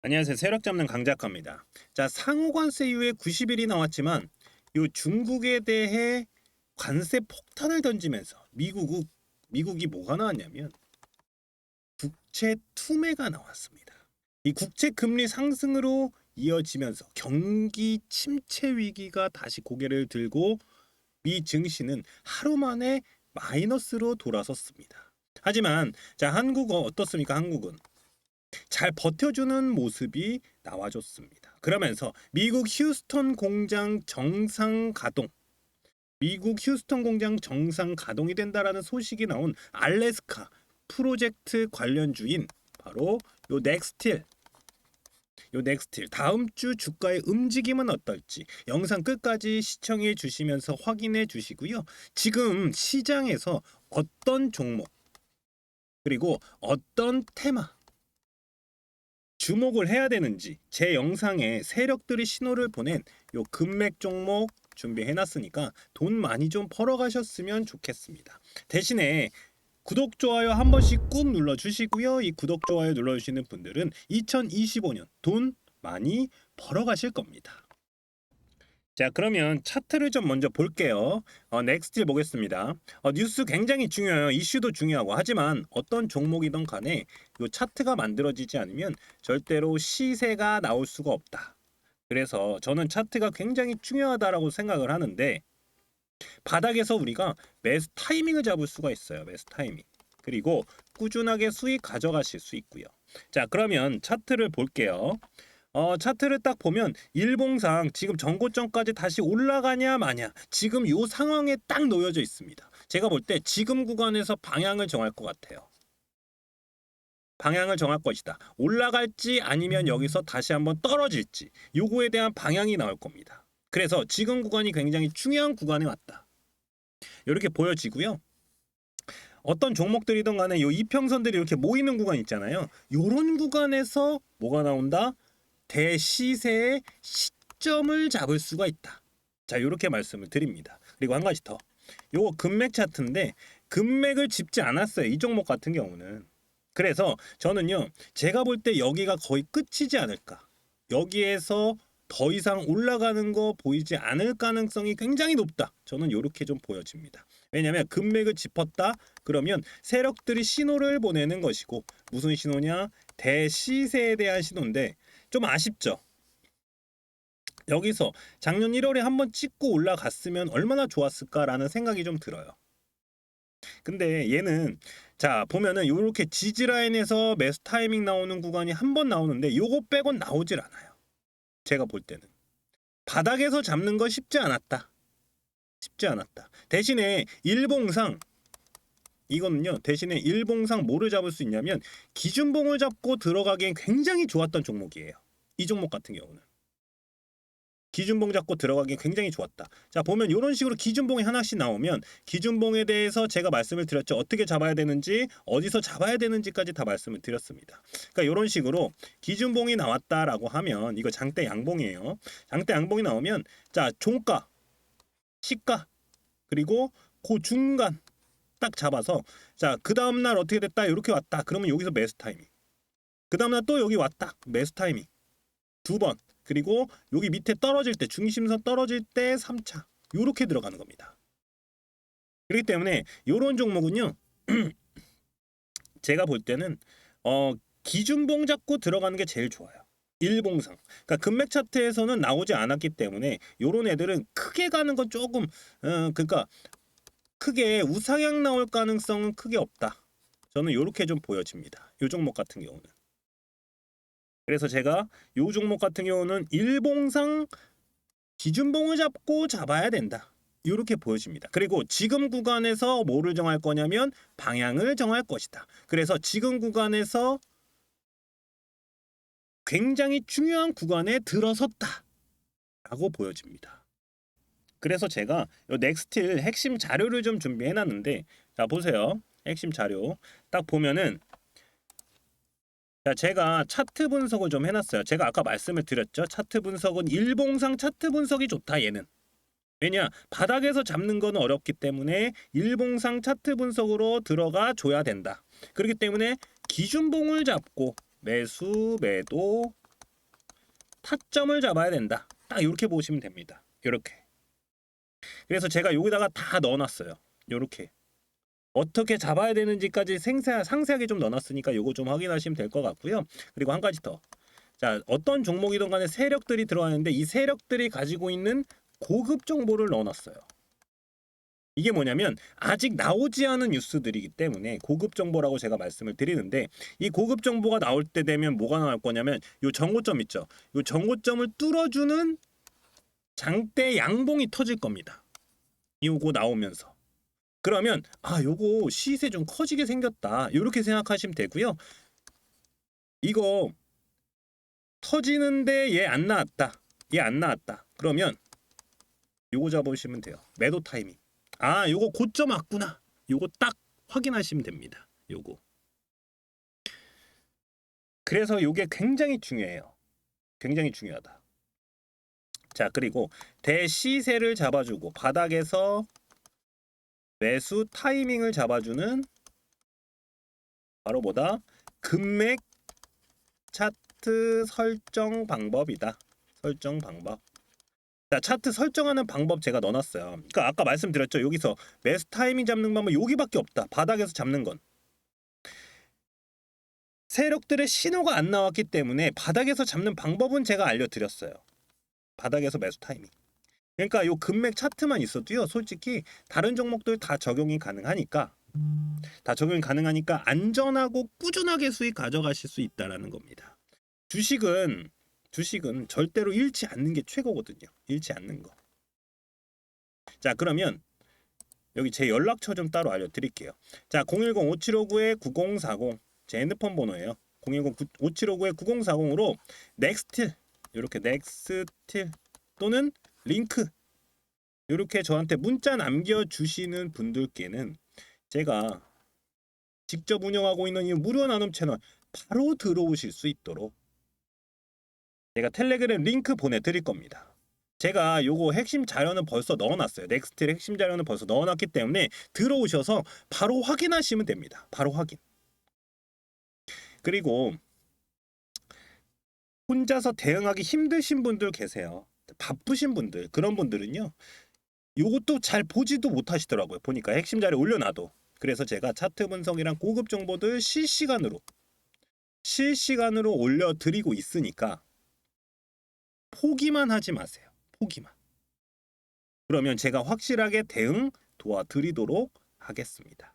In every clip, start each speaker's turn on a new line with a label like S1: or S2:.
S1: 안녕하세요. 세력 잡는 강작가입니다. 자, 상호 관세 이후에 90일이 나왔지만 요 중국에 대해 관세 폭탄을 던지면서 미국 미국이 뭐가 나왔냐면 국채 투매가 나왔습니다. 이 국채 금리 상승으로 이어지면서 경기 침체 위기가 다시 고개를 들고 미 증시는 하루 만에 마이너스로 돌아섰습니다. 하지만 자, 한국어 어떻습니까? 한국은 잘 버텨주는 모습이 나와줬습니다. 그러면서 미국 휴스턴 공장 정상 가동, 미국 휴스턴 공장 정상 가동이 된다라는 소식이 나온 알래스카 프로젝트 관련 주인 바로 요 넥스틸 요 넥스틸 다음 주 주가의 움직임은 어떨지 영상 끝까지 시청해 주시면서 확인해 주시고요. 지금 시장에서 어떤 종목 그리고 어떤 테마 주목을 해야 되는지 제 영상에 세력들이 신호를 보낸 요 금맥 종목 준비해 놨으니까 돈 많이 좀 벌어 가셨으면 좋겠습니다. 대신에 구독 좋아요 한 번씩 꾹 눌러 주시고요. 이 구독 좋아요 눌러 주시는 분들은 2025년 돈 많이 벌어 가실 겁니다. 자 그러면 차트를 좀 먼저 볼게요. 어, 넥스트 보겠습니다. 어, 뉴스 굉장히 중요해요. 이슈도 중요하고 하지만 어떤 종목이든 간에 요 차트가 만들어지지 않으면 절대로 시세가 나올 수가 없다. 그래서 저는 차트가 굉장히 중요하다라고 생각을 하는데 바닥에서 우리가 매수 타이밍을 잡을 수가 있어요. 매수 타이밍. 그리고 꾸준하게 수익 가져가실 수 있고요. 자 그러면 차트를 볼게요. 어, 차트를 딱 보면 일봉상 지금 전고점까지 다시 올라가냐 마냐 지금 요 상황에 딱 놓여져 있습니다. 제가 볼 때 지금 구간에서 방향을 정할 것 같아요. 방향을 정할 것이다. 올라갈지 아니면 여기서 다시 한번 떨어질지 요거에 대한 방향이 나올 겁니다. 그래서 지금 구간이 굉장히 중요한 구간에 왔다. 이렇게 보여지고요. 어떤 종목들이든 간에 요 이평선들이 이렇게 모이는 구간 있잖아요. 요런 구간에서 뭐가 나온다? 대시세의 시점을 잡을 수가 있다. 자, 이렇게 말씀을 드립니다. 그리고 한 가지 더. 요거 금맥 차트인데 금맥을 짚지 않았어요. 이 종목 같은 경우는. 그래서 저는요. 제가 볼 때 여기가 거의 끝이지 않을까. 여기에서 더 이상 올라가는 거 보이지 않을 가능성이 굉장히 높다. 저는 이렇게 좀 보여집니다. 왜냐하면 금맥을 짚었다 그러면 세력들이 신호를 보내는 것이고 무슨 신호냐 대시세에 대한 신호인데 좀 아쉽죠. 여기서 작년 1월에 한번 찍고 올라갔으면 얼마나 좋았을까라는 생각이 좀 들어요. 근데 얘는 자 보면은 이렇게 지지 라인에서 매수 타이밍 나오는 구간이 한 번 나오는데 요거 빼곤 나오질 않아요. 제가 볼 때는 바닥에서 잡는 거 쉽지 않았다. 쉽지 않았다. 대신에 일봉상 이거는요 대신에 일봉상 뭐를 잡을 수 있냐면 기준봉을 잡고 들어가기엔 굉장히 좋았던 종목이에요. 이 종목 같은 경우는 기준봉 잡고 들어가기 굉장히 좋았다. 자 보면 이런 식으로 기준봉이 하나씩 나오면 기준봉에 대해서 제가 말씀을 드렸죠. 어떻게 잡아야 되는지 어디서 잡아야 되는지까지 다 말씀을 드렸습니다. 그러니까 이런 식으로 기준봉이 나왔다라고 하면 이거 장대 양봉이에요. 장대 양봉이 나오면 자 종가, 시가 그리고 그 중간 딱 잡아서 자 그 다음 날 어떻게 됐다? 이렇게 왔다. 그러면 여기서 매수 타이밍. 그 다음 날 또 여기 왔다. 매수 타이밍. 두 번. 그리고 여기 밑에 떨어질 때 중심선 떨어질 때 3차. 요렇게 들어가는 겁니다. 그렇기 때문에 요런 종목은요 제가 볼 때는 어 기준봉 잡고 들어가는 게 제일 좋아요. 일봉상. 그러니까 금맥 차트에서는 나오지 않았기 때문에 요런 애들은 크게 가는 건 조금 어 그러니까 크게 우상향 나올 가능성은 크게 없다. 저는 이렇게 좀 보여집니다. 이 종목 같은 경우는. 그래서 제가 이 종목 같은 경우는 일봉상 기준봉을 잡고 잡아야 된다. 이렇게 보여집니다. 그리고 지금 구간에서 뭐를 정할 거냐면 방향을 정할 것이다. 그래서 지금 구간에서 굉장히 중요한 구간에 들어섰다. 라고 보여집니다. 그래서 제가 요 넥스틸 핵심 자료를 좀 준비해 놨는데 자 보세요. 핵심 자료 딱 보면은 자 제가 차트 분석을 좀 해놨어요. 제가 아까 말씀을 드렸죠. 차트 분석은 일봉상 차트 분석이 좋다 얘는. 왜냐 바닥에서 잡는 건 어렵기 때문에 일봉상 차트 분석으로 들어가 줘야 된다. 그렇기 때문에 기준봉을 잡고 매수 매도 타점을 잡아야 된다. 딱 이렇게 보시면 됩니다. 이렇게. 그래서 제가 여기다가 다 넣어놨어요. 이렇게. 어떻게 잡아야 되는지까지 생사, 상세하게 좀 넣어놨으니까 요거 좀 확인하시면 될 것 같고요. 그리고 한 가지 더. 자, 어떤 종목이든 간에 세력들이 들어가는데 이 세력들이 가지고 있는 고급 정보를 넣어놨어요. 이게 뭐냐면 아직 나오지 않은 뉴스들이기 때문에 고급 정보라고 제가 말씀을 드리는데 이 고급 정보가 나올 때 되면 뭐가 나올 거냐면 요 정고점 있죠. 요 정고점을 뚫어주는 장대 양봉이 터질 겁니다. 요거 나오면서 그러면 아 요거 시세 좀 커지게 생겼다 이렇게 생각하시면 되고요. 이거 터지는데 얘 안 나왔다. 얘 안 나왔다. 그러면 요거 잡으시면 돼요. 매도 타이밍. 아, 요거 고점 왔구나. 요거 딱 확인하시면 됩니다. 요거. 그래서 요게 굉장히 중요해요. 굉장히 중요하다. 자, 그리고 대시세를 잡아주고 바닥에서 매수 타이밍을 잡아주는 바로 뭐다? 금맥 차트 설정 방법이다. 설정 방법. 자, 차트 설정하는 방법 제가 넣어놨어요. 그러니까 아까 말씀드렸죠. 여기서 매수 타이밍 잡는 방법 여기밖에 없다. 바닥에서 잡는 건. 세력들의 신호가 안 나왔기 때문에 바닥에서 잡는 방법은 제가 알려드렸어요. 바닥에서 매수 타이밍. 그러니까 요 금맥 차트만 있어도요. 솔직히 다른 종목들 다 적용이 가능하니까 다 적용이 가능하니까 안전하고 꾸준하게 수익 가져가실 수 있다라는 겁니다. 주식은 주식은 절대로 잃지 않는 게 최고거든요. 잃지 않는 거. 자, 그러면 여기 제 연락처 좀 따로 알려드릴게요. 자, 010-5759-9040 제 핸드폰 번호예요. 010-5759-9040으로 넥스틸 이렇게 넥스틸 또는 링크 이렇게 저한테 문자 남겨주시는 분들께는 제가 직접 운영하고 있는 이 무료 나눔 채널 바로 들어오실 수 있도록 제가 텔레그램 링크 보내드릴 겁니다. 제가 요거 핵심 자료는 벌써 넣어놨어요. 넥스트의 핵심 자료는 벌써 넣어놨기 때문에 들어오셔서 바로 확인하시면 됩니다. 바로 확인. 그리고 혼자서 대응하기 힘드신 분들 계세요. 바쁘신 분들 그런 분들은요. 요것도 잘 보지도 못하시더라고요. 보니까 핵심 자료 올려놔도. 그래서 제가 차트 분석이랑 고급 정보들 실시간으로 실시간으로 올려드리고 있으니까 포기만 하지 마세요. 포기만. 그러면 제가 확실하게 대응 도와드리도록 하겠습니다.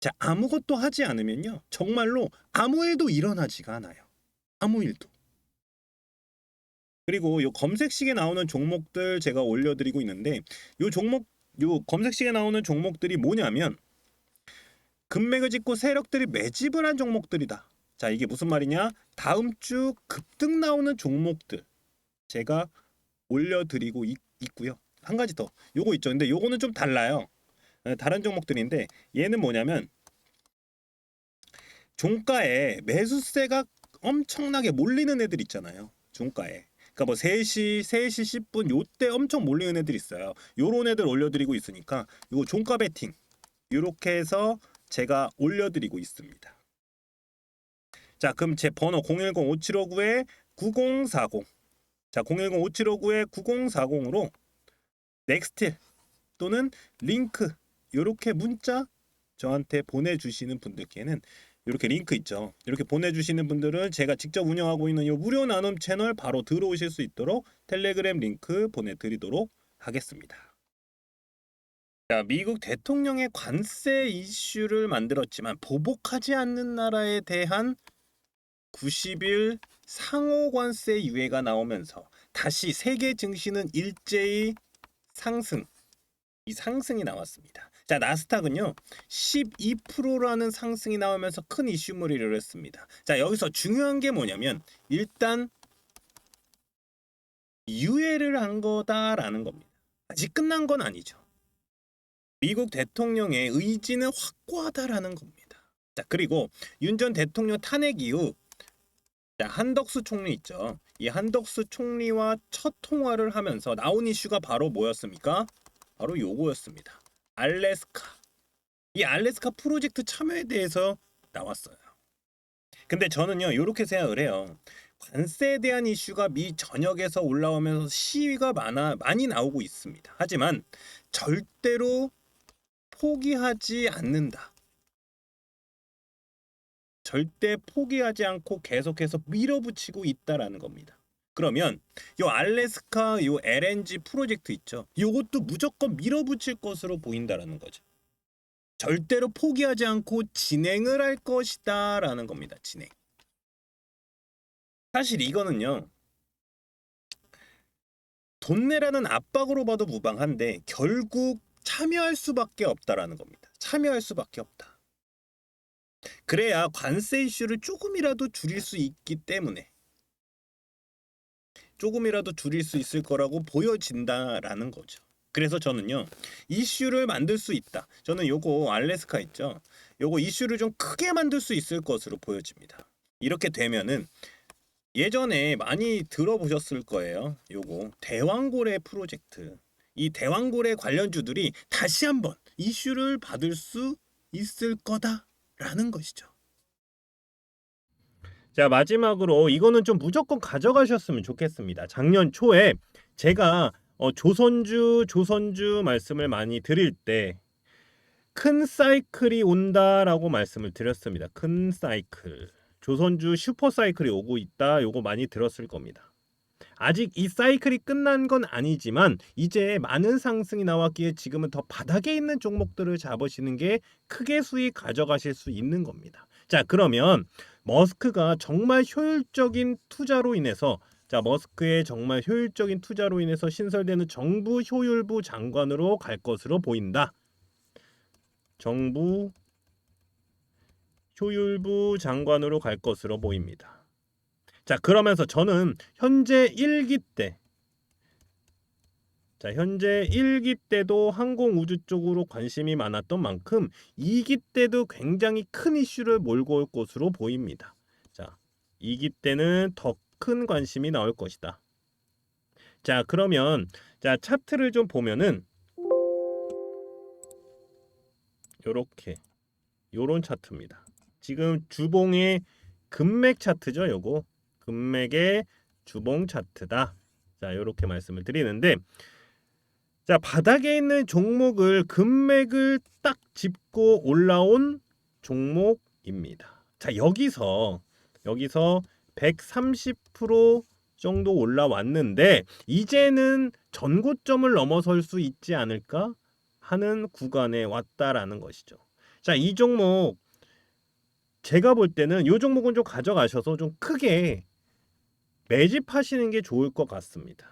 S1: 자, 아무것도 하지 않으면요. 정말로 아무 일도 일어나지가 않아요. 아무 일도. 그리고 요 검색식에 나오는 종목들 제가 올려드리고 있는데 요 종목 요 검색식에 나오는 종목들이 뭐냐면 금맥을 짚고 세력들이 매집을 한 종목들이다. 자 이게 무슨 말이냐? 다음 주 급등 나오는 종목들 제가 올려드리고 있, 있고요. 한 가지 더 요거 있죠. 근데 요거는 좀 달라요. 에, 다른 종목들인데 얘는 뭐냐면 종가에 매수세가 엄청나게 몰리는 애들 있잖아요. 종가에. 그러니까 뭐 3시, 3시 10분 요때 엄청 몰리는 애들 있어요. 요런 애들 올려드리고 있으니까 요거 종가 베팅 요렇게 해서 제가 올려드리고 있습니다. 자 그럼 제 번호 010-5759-9040 자 010-5759-9040으로 넥스틸 또는 링크 요렇게 문자 저한테 보내주시는 분들께는 이렇게 링크 있죠. 이렇게 보내주시는 분들은 제가 직접 운영하고 있는 이 무료 나눔 채널 바로 들어오실 수 있도록 텔레그램 링크 보내드리도록 하겠습니다. 자, 미국 대통령의 관세 이슈를 만들었지만 보복하지 않는 나라에 대한 90일 상호 관세 유예가 나오면서 다시 세계 증시는 일제히 상승, 이 상승이 나왔습니다. 자, 나스닥은요. 12%라는 상승이 나오면서 큰 이슈물을 일으켰습니다. 자, 여기서 중요한 게 뭐냐면 일단 유예를 한 거다라는 겁니다. 아직 끝난 건 아니죠. 미국 대통령의 의지는 확고하다라는 겁니다. 자, 그리고 윤 전 대통령 탄핵 이후 자, 한덕수 총리 있죠. 이 한덕수 총리와 첫 통화를 하면서 나온 이슈가 바로 뭐였습니까? 바로 요거였습니다. 알래스카. 이 알래스카 프로젝트 참여에 대해서 나왔어요. 근데 저는요, 이렇게 생각을 해요. 관세에 대한 이슈가 미 전역에서 올라오면서 시위가 많아 많이 나오고 있습니다. 하지만 절대로 포기하지 않는다. 절대 포기하지 않고 계속해서 밀어붙이고 있다라는 겁니다. 그러면 요 알래스카 요 LNG 프로젝트 있죠. 요것도 무조건 밀어붙일 것으로 보인다라는 거죠. 절대로 포기하지 않고 진행을 할 것이다라는 겁니다. 진행. 사실 이거는요. 돈 내라는 압박으로 봐도 무방한데 결국 참여할 수밖에 없다라는 겁니다. 참여할 수밖에 없다. 그래야 관세 이슈를 조금이라도 줄일 수 있기 때문에 조금이라도 줄일 수 있을 거라고 보여진다라는 거죠. 그래서 저는요 이슈를 만들 수 있다. 저는 요거 알래스카 있죠. 요거 이슈를 좀 크게 만들 수 있을 것으로 보여집니다. 이렇게 되면은 예전에 많이 들어보셨을 거예요. 요거 대왕고래 프로젝트. 이 대왕고래 관련주들이 다시 한번 이슈를 받을 수 있을 거다라는 것이죠. 자 마지막으로 이거는 좀 무조건 가져가셨으면 좋겠습니다. 작년 초에 제가 어, 조선주 조선주 말씀을 많이 드릴 때 큰 사이클이 온다라고 말씀을 드렸습니다. 큰 사이클. 조선주 슈퍼 사이클이 오고 있다. 요거 많이 들었을 겁니다. 아직 이 사이클이 끝난 건 아니지만 이제 많은 상승이 나왔기에 지금은 더 바닥에 있는 종목들을 잡으시는 게 크게 수익 가져가실 수 있는 겁니다. 자, 그러면 머스크가 정말 효율적인 투자로 인해서 자, 머스크의 정말 효율적인 투자로 인해서 신설되는 정부 효율부 장관으로 갈 것으로 보인다. 정부 효율부 장관으로 갈 것으로 보입니다. 자, 그러면서 저는 현재 1기 때 자, 현재 1기 때도 항공 우주 쪽으로 관심이 많았던 만큼 2기 때도 굉장히 큰 이슈를 몰고 올 것으로 보입니다. 자, 2기 때는 더 큰 관심이 나올 것이다. 자, 그러면 자, 차트를 좀 보면은 요렇게 요런 차트입니다. 지금 주봉의 금맥 차트죠, 요거. 금맥의 주봉 차트다. 자, 요렇게 말씀을 드리는데 자, 바닥에 있는 종목을 금맥을 딱 짚고 올라온 종목입니다. 자, 여기서 여기서 130% 정도 올라왔는데 이제는 전고점을 넘어설 수 있지 않을까 하는 구간에 왔다라는 것이죠. 자, 이 종목 제가 볼 때는 이 종목은 좀 가져가셔서 좀 크게 매집하시는 게 좋을 것 같습니다.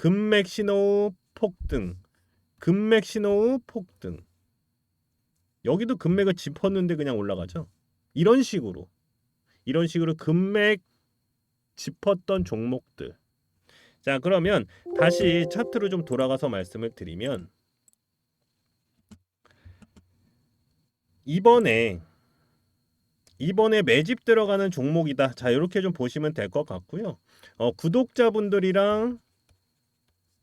S1: 금맥 신호 폭등, 금맥 신호 폭등. 여기도 금맥을 짚었는데 그냥 올라가죠. 이런 식으로 이런 식으로 금맥 짚었던 종목들. 자, 그러면 다시 차트로 좀 돌아가서 말씀을 드리면 이번에 이번에 매집 들어가는 종목이다. 자, 이렇게 좀 보시면 될 것 같고요. 어, 구독자분들이랑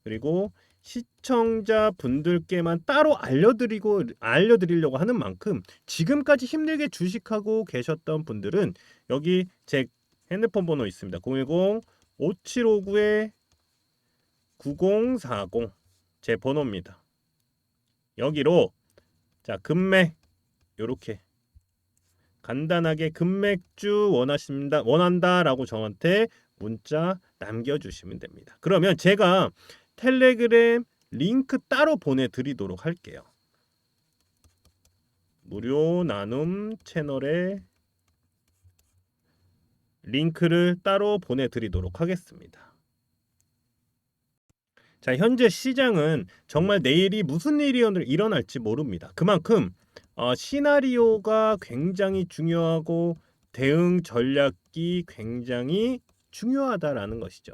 S1: 그리고 시청자 분들께만 따로 알려드리고 알려드리려고 하는 만큼 지금까지 힘들게 주식하고 계셨던 분들은 여기 제 핸드폰 번호 있습니다. 010 5759에 9040 제 번호입니다. 여기로 자 금맥 요렇게 간단하게 금맥주 원하십니다 원한다라고 저한테 문자 남겨주시면 됩니다. 그러면 제가 텔레그램 링크 따로 보내드리도록 할게요. 무료 나눔 채널에 링크를 따로 보내드리도록 하겠습니다. 자, 현재 시장은 정말 내일이 무슨 일이 일어날지 모릅니다. 그만큼 어, 시나리오가 굉장히 중요하고 대응 전략이 굉장히 중요하다라는 것이죠.